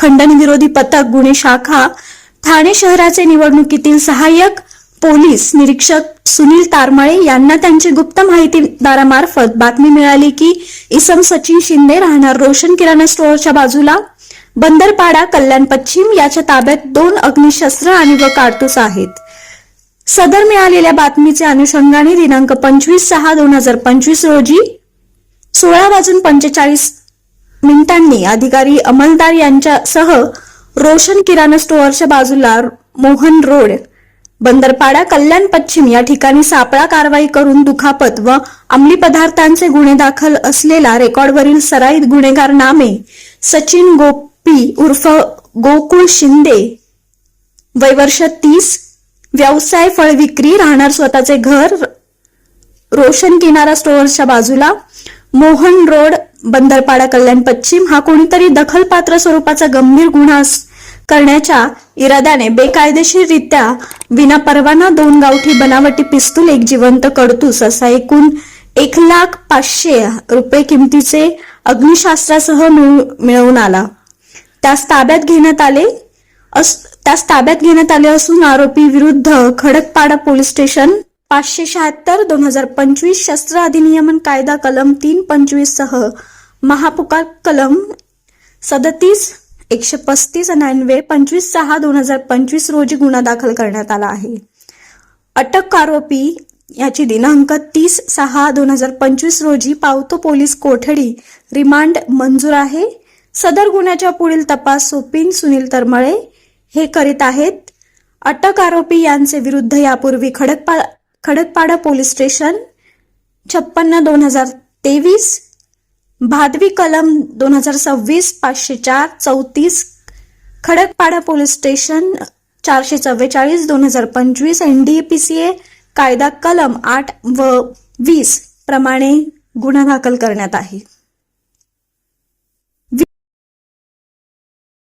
खंडनविरोधी पथक गुन्हे शाखा ठाणे शहराचे निवडणुकीतील सहाय्यक पोलीस निरीक्षक सुनील तारमळे यांना त्यांची गुप्त माहितीदारामार्फत बातमी मिळाली की इसम सचिन शिंदे राहणार रोशन किराणा स्टोअरच्या बाजूला. बंदरपाडा कल्याण पश्चिम याच्या ताब्यात दोन अग्निशस्त्र आणि व कारतूस आहेत. सदर मिळालेल्या बातमीचे अनुषंगाने दिनांक पंचवीस सहा दोन हजार पंचवीस रोजी सोळा वाजून पंचेचाळीस मिनिटांनी अधिकारी अंमलदार यांच्यासह रोशन किराणा स्टोअरच्या बाजूला मोहन रोड बंदरपाडा कल्याण पश्चिम या ठिकाणी सापळा कारवाई करून दुखापत व अंमली पदार्थांचे गुन्हे दाखल असलेला रेकॉर्डवरील सराईत गुन्हेगार नामे सचिन गोपी उर्फ गोकुळ शिंदे. वयवर्ष तीस व्यवसाय फळ विक्री राहणार स्वतःचे घर रोशन किनारा स्टोअर्सच्या बाजूला मोहन रोड बंदरपाडा कल्याण पश्चिम हा कोणीतरी दखलपात्र स्वरूपाचा गंभीर गुन्हा करण्याच्या इराद्याने बेकायदेशीररित्या विनापरवाना दोन गावठी बनावटी पिस्तूल एक जिवंत कडतूस असा एकूण एक लाख पाचशे रुपये किमतीचे अग्निशास्त्रासह मिळू- मिळवून आला. त्यास ताब्यात घेण्यात आले अस- त्यास ताब्यात घेण्यात आले असून आरोपी विरुद्ध खडकपाडा पोलीस स्टेशन पाचशे शहात्तर दोन हजार पंचवीस शस्त्र अधिनियमन कायदा कलम तीन पंचवीस सह महापुकार कलम सदतीस एकशे पस्तीस अन्वये पंचवीस सहा दोन हजार पंचवीस रोजी गुन्हा दाखल करण्यात आला आहे. अटक आरोपी याची दिनांक तीस सहा दोन हजार पंचवीस रोजी पावतो पोलीस कोठडी रिमांड मंजूर आहे. सदर गुन्ह्याच्या पुढील तपास सोपीन सुनील तरमळे हे करीत आहेत. अटक आरोपी यांचे विरुद्ध यापूर्वी खडकपाळ खडकपाडा पोलीस स्टेशन छप्पन्न दोन हजार तेवीस भादवी कलम दोन हजार सव्वीस पाचशे चार चौतीस खडकपाडा पोलीस स्टेशन चारशे चव्वेचाळीस दोन हजार पंचवीस एनडीपीसीए कायदा कलम आठ व वीस प्रमाणे गुन्हा दाखल करण्यात आहे.